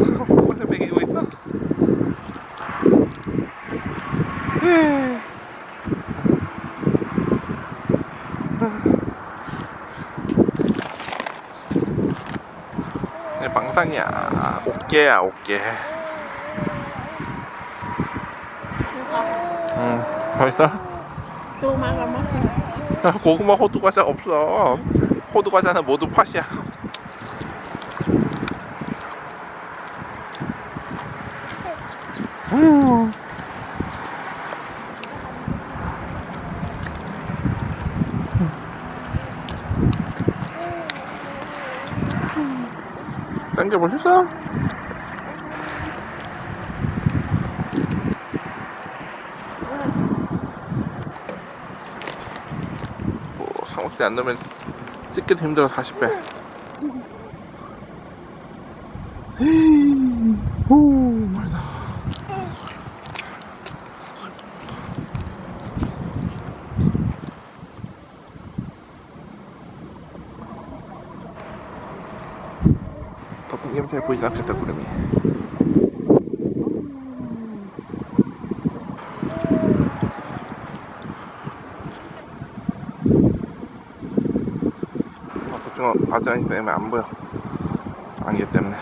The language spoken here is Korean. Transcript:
혼자 베기고 있어? 방산이야 어깨야 어깨 응 맛있어? 고구마 호두 과자 없어 호두 과자는 모두 팥이야 음. 당겨보셨어? 뭐, 상호씨 안 넣으면 씻기도 힘들어 40배 오 당기면 잘 보이지 않겠다 구름이. 어, 저쪽은 바지라니 때문에 안 보여. 안개 때문에